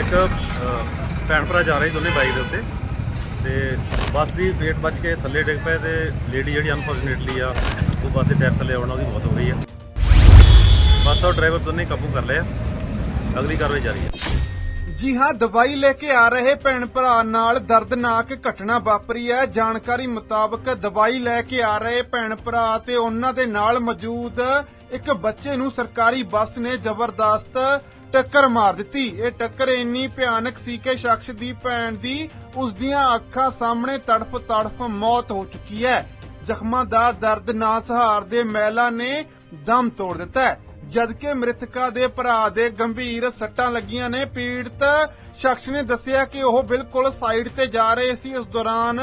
ਇੱਕ ਭੈਣ ਭਰਾ ਜਾ ਰਹੇ ਦੋਨੇ ਬਾਈਕ ਦੇ ਉੱਤੇ। ਤੇ ਬੱਸ ਦੀ ਵੇਟ ਵੱਜ ਕੇ ਥੱਲੇ ਡਿੱਗ ਪਏ ਤੇ ਲੇਡੀ ਜਿਹੜੀ ਅਨਫੋਰਚੂਨੇਟਲੀ ਆ, ਉਹ ਬੱਸ ਦੇ ਟਾਇਰ ਥੱਲੇ ਆਉਣਾ ਉਹਦੀ ਮੌਤ ਹੋ ਗਈ ਆ। ਬੱਸ ਔਰ ਡਰਾਈਵਰ ਦੋਨੇ ਕਾਬੂ ਕਰ ਲਿਆ। ਅਗਲੀ ਕਾਰਵਾਈ ਜਾਰੀ ਹੈ ਜੀ ਹਾਂ, ਦਵਾਈ ਲੈ ਕੇ ਆ ਰਹੇ ਭੈਣ ਭਰਾ ਨਾਲ ਦਰਦਨਾਕ ਘਟਨਾ ਵਾਪਰੀ ਹੈ। ਜਾਣਕਾਰੀ ਮੁਤਾਬਕ ਦਵਾਈ ਲੈ ਕੇ ਆ ਰਹੇ ਭੈਣ ਭਰਾ ਤੇ ਉਹਨਾਂ ਦੇ ਨਾਲ ਮੌਜੂਦ ਇੱਕ ਬੱਚੇ ਨੂੰ ਸਰਕਾਰੀ ਬੱਸ ਨੇ ਜ਼ਬਰਦਸਤ ਟੱਕਰ ਮਾਰ ਦਿੱਤੀ। ਇਹ ਟੱਕਰ ਇੰਨੀ ਭਿਆਨਕ ਸੀ ਕਿ ਸ਼ਖਸ ਦੀ ਭੈਣ ਦੀ ਉਸ ਦੀਆਂ ਅੱਖਾਂ ਸਾਹਮਣੇ ਤੜਫ ਤੜਫ ਮੌਤ ਹੋ ਚੁੱਕੀ ਹੈ। ਜ਼ਖਮਾਂ ਦਾ ਦਰਦ ਨਾ ਸਹਾਰਦੇ ਮਹਿਲਾ ਨੇ ਦਮ ਤੋੜ ਦਿੱਤਾ ਹੈ। ਜਦਕਿ ਮ੍ਰਿਤਕਾ ਦੇ ਭਰਾ ਦੇ ਗੰਭੀਰ ਸੱਟਾਂ ਲੱਗੀਆਂ ਨੇ, ਪੀੜਤ ਸ਼ਖਸ ਨੇ ਦੱਸਿਆ ਕਿ ਉਹ ਬਿਲਕੁਲ ਸਾਈਡ ਤੇ ਜਾ ਰਹੇ ਸੀ। ਉਸ ਦੌਰਾਨ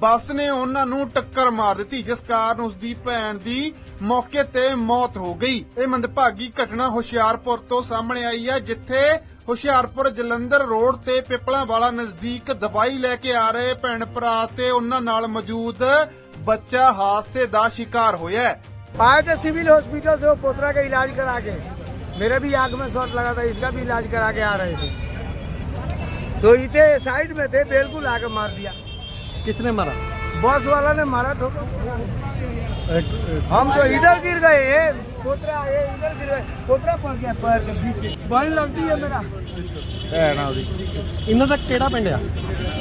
ਬੱਸ ਨੇ ਉਹਨਾਂ ਨੂੰ ਟੱਕਰ ਮਾਰ ਦਿੱਤੀ, ਜਿਸ ਕਾਰਨ ਉਸ ਦੀ ਭੈਣ ਦੀ ਮੌਕੇ ਤੇ ਮੌਤ ਹੋ ਗਈ ਇਹ ਮੰਦਭਾਗੀ ਘਟਨਾ ਹੁਸ਼ਿਆਰਪੁਰ ਤੋਂ ਸਾਹਮਣੇ ਆਈ ਹੈ ਜਿੱਥੇ ਹੁਸ਼ਿਆਰਪੁਰ ਜਲੰਧਰ ਰੋਡ ਤੇ ਪਿਪਲਾਂ ਵਾਲਾ ਨਜ਼ਦੀਕ ਦਵਾਈ ਲੈ ਕੇ ਆ ਰਹੇ ਭੈਣ ਭਰਾ ਤੇ ਉਹਨਾਂ ਨਾਲ ਮੌਜੂਦ ਬੱਚਾ ਹਾਦਸੇ ਦਾ ਸ਼ਿਕਾਰ ਹੋਇਆ ਹੈ आए थे सिविल हॉस्पिटल से वो पोतरा का इलाज करा के मेरे भी आंख में शॉट लगा था इसका भी इलाज करा के आ रहे थे तो इतने साइड में थे बिल्कुल आके मार दिया किसने मारा बस वाला ने मारा ठोकर हम तो इधर गिर गए हैं पोतरा ये इधर गिर गए पोतरा पड़ गया पैर के बीच वहीं लगती है मेरा ਭੈਣ ਆ ਉਹਦੀ ਇਹਨਾਂ ਦਾ ਕਿਹੜਾ ਪਿੰਡ ਆ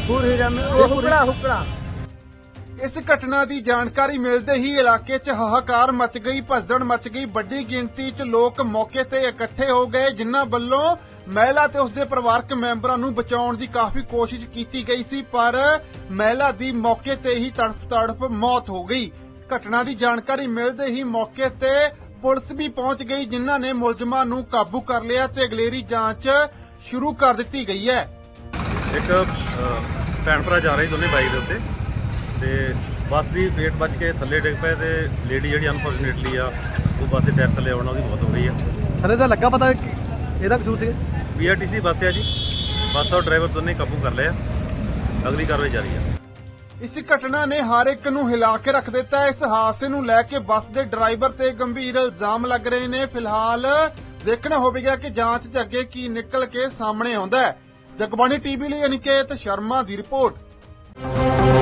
पूर हीरा में वो हुकड़ा हुकड़ा ਇਸ ਘਟਨਾ ਦੀ ਜਾਣਕਾਰੀ ਮਿਲਦੇ ਹੀ ਇਲਾਕੇ 'ਚ ਹਾਹਾਕਾਰ ਮਚ ਗਈ ਭਸਦਣ ਮਚ ਗਈ ਵੱਡੀ ਗਿਣਤੀ 'ਚ ਲੋਕ ਮੌਕੇ ਤੇ ਇਕੱਠੇ ਹੋ ਗਏ ਜਿਨ੍ਹਾਂ ਵੱਲੋਂ ਮਹਿਲਾ ਤੇ ਉਸਦੇ ਪਰਿਵਾਰਕ ਮੈਂਬਰਾਂ ਨੂੰ ਬਚਾਉਣ ਦੀ ਕਾਫੀ ਕੋਸ਼ਿਸ਼ ਕੀਤੀ ਗਈ ਸੀ ਪਰ ਮਹਿਲਾ ਦੀ ਮੌਕੇ ਤੇ ਹੀ ਤੜਫ ਤੜਫ ਮੌਤ ਹੋ ਗਈ ਘਟਨਾ ਦੀ ਜਾਣਕਾਰੀ ਮਿਲਦੇ ਹੀ ਮੌਕੇ ਤੇ ਪੁਲਿਸ ਵੀ ਪਹੁੰਚ ਗਈ ਜਿਨ੍ਹਾਂ ਨੇ ਮੁਲਜ਼ਮਾਂ ਨੂੰ ਕਾਬੂ ਕਰ ਲਿਆ ਤੇ ਅਗਲੇਰੀ ਜਾਂਚ ਸ਼ੁਰੂ ਕਰ ਦਿੱਤੀ ਗਈ ਹੈ। ਇੱਕ ਅਹ, ਭੈਣ ਭਰਾ ਜਾ ਰਹੇ ਦੋਨੇ ਬਾਈਕ ਦੇ ਉੱਤੇ ਤੇ ਬੱਸ ਦੀ ਵੇਟ ਵੱਜ ਕੇ ਥੱਲੇ ਡਿੱਗ ਪਏ ਤੇ ਲੇਡੀ ਜਿਹੜੀ ਅਨਫੋਰਚੂਨੇਟਲੀ ਆ ਉਹ ਬੱਸ ਦੇ ਟਾਇਰ ਥੱਲੇ ਆਉਣਾ ਉਹਦੀ ਮੌਤ ਹੋ ਗਈ ਆ। ਹਲੇ ਤਾਂ ਲੱਗਾ ਪਤਾ ਕਿ ਇਹਦਾ ਕਸੂਰ ਸੀ। ਪੀਆਰਟੀਸੀ ਬੱਸ ਆ ਜੀ। ਬੱਸ ਔਰ ਡਰਾਈਵਰ ਦੋਨੇ ਕਾਬੂ ਕਰ ਲਿਆ ਅਗਲੀ ਕਾਰਵਾਈ ਜਾਰੀ ਹੈ ਇਸ ਘਟਨਾ ਨੇ ਹਰ ਇੱਕ ਨੂੰ ਹਿਲਾ ਕੇ ਰੱਖ ਦਿੱਤਾ। ਇਸ ਹਾਦਸੇ ਨੂੰ ਲੈ ਕੇ ਬੱਸ ਦੇ ਡਰਾਈਵਰ ਤੇ ਗੰਭੀਰ ਇਲਜ਼ਾਮ ਲੱਗ ਰਹੇ ਨੇ। ਫਿਲਹਾਲ ਦੇਖਣਾ ਹੋਵੇਗਾ ਕਿ ਜਾਂਚ 'ਚ ਅੱਗੇ ਕੀ ਨਿਕਲ ਕੇ ਸਾਹਮਣੇ ਆਉਂਦਾ ਹੈ। ਜਗਬਾਣੀ ਟੀਵੀ ਲਈ ਅਨਿਕੇਤ ਸ਼ਰਮਾ ਦੀ ਰਿਪੋਰਟ।